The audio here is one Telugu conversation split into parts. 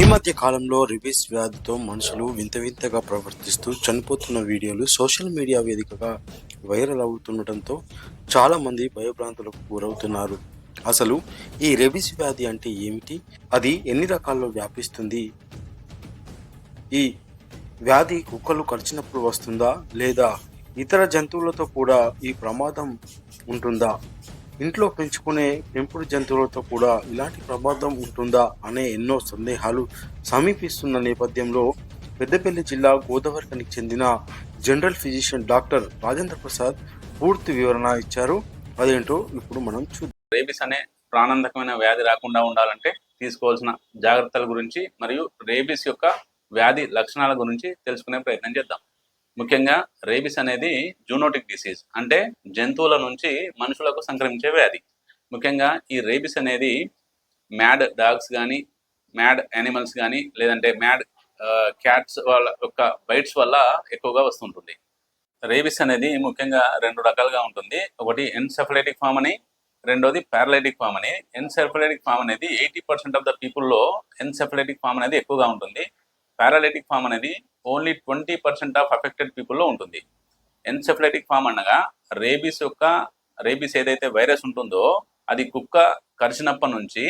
ఈ మధ్య కాలంలో రిబీస్ వ్యాధితో మనుషులు వింత వింతగా ప్రవర్తిస్తూ చనిపోతున్న వీడియోలు సోషల్ మీడియా వేదికగా వైరల్ అవుతుండటంతో చాలా మంది భయభ్రాంతులకు గురవుతున్నారు. అసలు ఈ రెబిస్ వ్యాధి అంటే ఏమిటి? అది ఎన్ని రకాల్లో వ్యాపిస్తుంది? ఈ వ్యాధి కుక్కలు కరిచినప్పుడు వస్తుందా లేదా ఇతర జంతువులతో కూడా ఈ ప్రమాదం ఉంటుందా? ఇంట్లో పెంచుకునే పెంపుడు జంతువులతో కూడా ఇలాంటి ప్రమాదం ఉంటుందా అనే ఎన్నో సందేహాలు సమీపిస్తున్న నేపథ్యంలో పెద్దపల్లి జిల్లా గోదావరికనికి చెందిన general physician doctor Rajendra Prasad పూర్తి వివరణ ఇచ్చారు. అదేంటో ఇప్పుడు మనం చూద్దాం రేబిస్ అనే ప్రాణాంతకమైన వ్యాధి రాకుండా ఉండాలంటే తీసుకోవాల్సిన జాగ్రత్తల గురించి మరియు రేబిస్ యొక్క వ్యాధి లక్షణాల గురించి తెలుసుకునే ప్రయత్నం చేద్దాం. ముఖ్యంగా రేబిస్ అనేది జూనోటిక్ డిసీజ్ అంటే జంతువుల నుంచి మనుషులకు సంక్రమించే వ్యాధి. ముఖ్యంగా ఈ రేబిస్ అనేది మ్యాడ్ డాగ్స్ కానీ మ్యాడ్ యానిమల్స్ కానీ లేదంటే మ్యాడ్ క్యాట్స్ వాళ్ళ యొక్క బైట్స్ వల్ల ఎక్కువగా వస్తుంటుంది. రేబిస్ అనేది ముఖ్యంగా రెండు రకాలుగా ఉంటుంది. ఒకటి ఎన్సెఫలైటిక్ ఫామ్ అని రెండోది పారాలైటిక్ ఫామ్ అని. ఎన్సెఫలైటిక్ ఫామ్ అనేది ఎయిటీ పర్సెంట్ ఆఫ్ ద పీపుల్లో ఎన్సెఫలైటిక్ ఫామ్ అనేది ఎక్కువగా ఉంటుంది. పారాలైటిక్ ఫామ్ అనేది only twenty percent of affected పీపుల్లో ఉంటుంది. ఎన్సెఫలైటిక్ ఫామ్ అనగా రేబీస్ యొక్క రేబీస్ ఏదైతే వైరస్ ఉంటుందో అది కుక్క కరిచినప్పటి నుంచి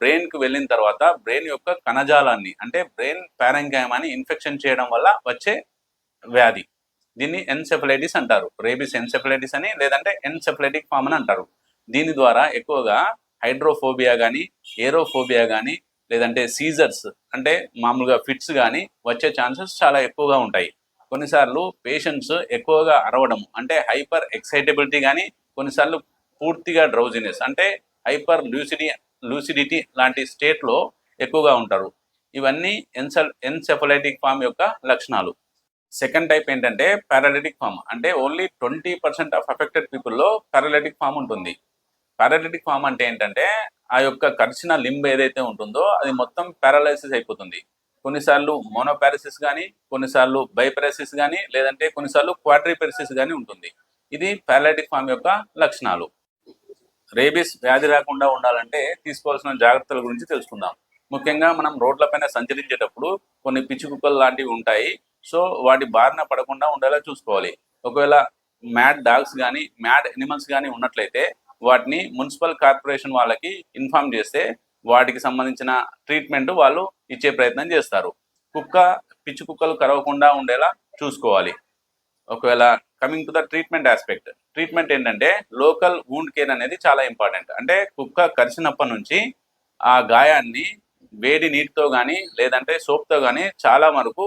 బ్రెయిన్కి వెళ్ళిన తర్వాత బ్రెయిన్ యొక్క కణజాలాన్ని అంటే బ్రెయిన్ ప్యారంగామాన్ని అని ఇన్ఫెక్షన్ చేయడం వల్ల వచ్చే వ్యాధి. దీన్ని ఎన్సెఫలైటిస్ అంటారు. రేబీస్ ఎన్సెఫలైటిస్ అని లేదంటే ఎన్సెఫలైటిక్ ఫామ్ అని అంటారు. దీని ద్వారా ఎక్కువగా హైడ్రోఫోబియా కానీ ఏరోఫోబియా కానీ లేదంటే సీజర్స్ అంటే మామూలుగా ఫిట్స్ కానీ వచ్చే ఛాన్సెస్ చాలా ఎక్కువగా ఉంటాయి. కొన్నిసార్లు పేషెంట్స్ ఎక్కువగా అరవడం అంటే హైపర్ ఎక్సైటబిలిటీ కానీ కొన్నిసార్లు పూర్తిగా డ్రౌజినెస్ అంటే హైపర్ లూసిడి లూసిడిటీ లాంటి స్టేట్లో ఎక్కువగా ఉంటారు. ఇవన్నీ ఎన్సల్ ఎన్సెఫలైటిక్ ఫామ్ యొక్క లక్షణాలు. సెకండ్ టైప్ ఏంటంటే పారాలిటిక్ ఫామ్ అంటే only twenty percent of affected పీపుల్లో paralytic form ఉంటుంది. పారాలిటిక్ ఫామ్ అంటే ఏంటంటే ఆ యొక్క కర్చిన లింబ్ ఏదైతే ఉంటుందో అది మొత్తం పారాలైసిస్ అయిపోతుంది. కొన్నిసార్లు మోనోపారసిస్ కానీ కొన్నిసార్లు బైపారసిస్ కానీ లేదంటే కొన్నిసార్లు క్వాడ్రిపెరసిస్ కానీ ఉంటుంది. ఇది పారాలైటిక్ ఫామ్ యొక్క లక్షణాలు. రేబీస్ వ్యాధి రాకుండా ఉండాలంటే తీసుకోవాల్సిన జాగ్రత్తల గురించి తెలుసుకుందాం. ముఖ్యంగా మనం రోడ్లపైన సంచరించేటప్పుడు కొన్ని పిచ్చి కుక్కలు లాంటివి ఉంటాయి. సో వాటి బారిన పడకుండా ఉండేలా చూసుకోవాలి. ఒకవేళ మ్యాడ్ డాగ్స్ కానీ మ్యాడ్ ఎనిమల్స్ కానీ ఉన్నట్లయితే వాటిని మున్సిపల్ కార్పొరేషన్ వాళ్ళకి ఇన్ఫామ్ చేస్తే వాటికి సంబంధించిన ట్రీట్మెంట్ వాళ్ళు ఇచ్చే ప్రయత్నం చేస్తారు. కుక్క పిచ్చి కుక్కలు కరవకుండా ఉండేలా చూసుకోవాలి. ఒకవేళ coming to the treatment aspect treatment ఏంటంటే లోకల్ వూండ్ కేర్ అనేది చాలా ఇంపార్టెంట్ అంటే కుక్క కరిచినప్పటి నుంచి ఆ గాయాన్ని వేడి నీటితో కానీ లేదంటే సోప్తో కానీ చాలా వరకు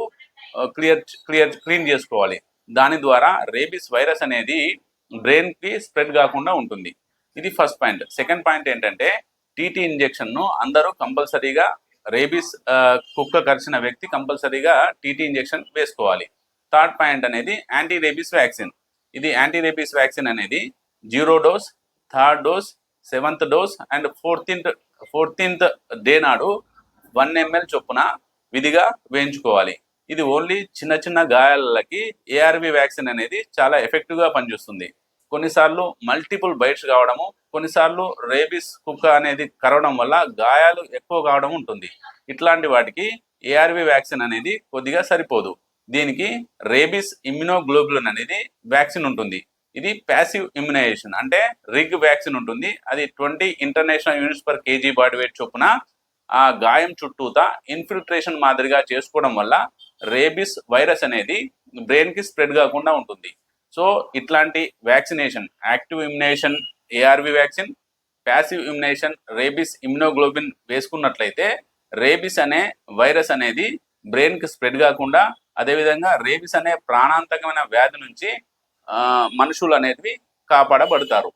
క్లియర్ క్లియర్ క్లీన్ చేసుకోవాలి. దాని ద్వారా రేబిస్ వైరస్ అనేది బ్రెయిన్కి స్ప్రెడ్ కాకుండా ఉంటుంది. ఇది ఫస్ట్ పాయింట్ సెకండ్ పాయింట్ ఏంటంటే టీటీ ఇంజెక్షన్ను అందరూ కంపల్సరీగా రేబీస్ కుక్క కరిచిన వ్యక్తి కంపల్సరీగా టీటీ ఇంజెక్షన్ వేసుకోవాలి. థర్డ్ పాయింట్ అనేది యాంటీ రేబీస్ వ్యాక్సిన్ ఇది యాంటీ రేబీస్ వ్యాక్సిన్ అనేది zero dose third dose seventh dose and fourteenth fourteenth day నాడు వన్ ఎంఎల్ చొప్పున విధిగా వేయించుకోవాలి. ఇది ఓన్లీ చిన్న చిన్న గాయాలకి ఏఆర్వి వ్యాక్సిన్ అనేది చాలా ఎఫెక్టివ్గా పనిచేస్తుంది. కొన్నిసార్లు మల్టిపుల్ బైట్స్ కావడము కొన్నిసార్లు రేబిస్ కుక్క అనేది కరవడం వల్ల గాయాలు ఎక్కువ కావడం ఉంటుంది. ఇట్లాంటి వాటికి ఏఆర్వి వ్యాక్సిన్ అనేది కొద్దిగా సరిపోదు. దీనికి రేబిస్ ఇమ్యునోగ్లోబులిన్ అనేది వ్యాక్సిన్ ఉంటుంది. ఇది ప్యాసివ్ ఇమ్యునైజేషన్ అంటే రిగ్ వ్యాక్సిన్ ఉంటుంది. అది twenty international units per KG body weight చొప్పున ఆ గాయం చుట్టూతా ఇన్ఫిల్ట్రేషన్ మాదిరిగా చేసుకోవడం వల్ల రేబిస్ వైరస్ అనేది బ్రెయిన్కి స్ప్రెడ్ కాకుండా ఉంటుంది. సో ఇట్లాంటి vaccination active immunisation ARV vaccine passive immunisation rabies immunoglobin వేసుకున్నట్లయితే రేబిస్ అనే వైరస్ అనేది బ్రెయిన్కి స్ప్రెడ్ కాకుండా అదేవిధంగా రేబిస్ అనే ప్రాణాంతకమైన వ్యాధి నుంచి మనుషులు అనేవి కాపాడబడతారు.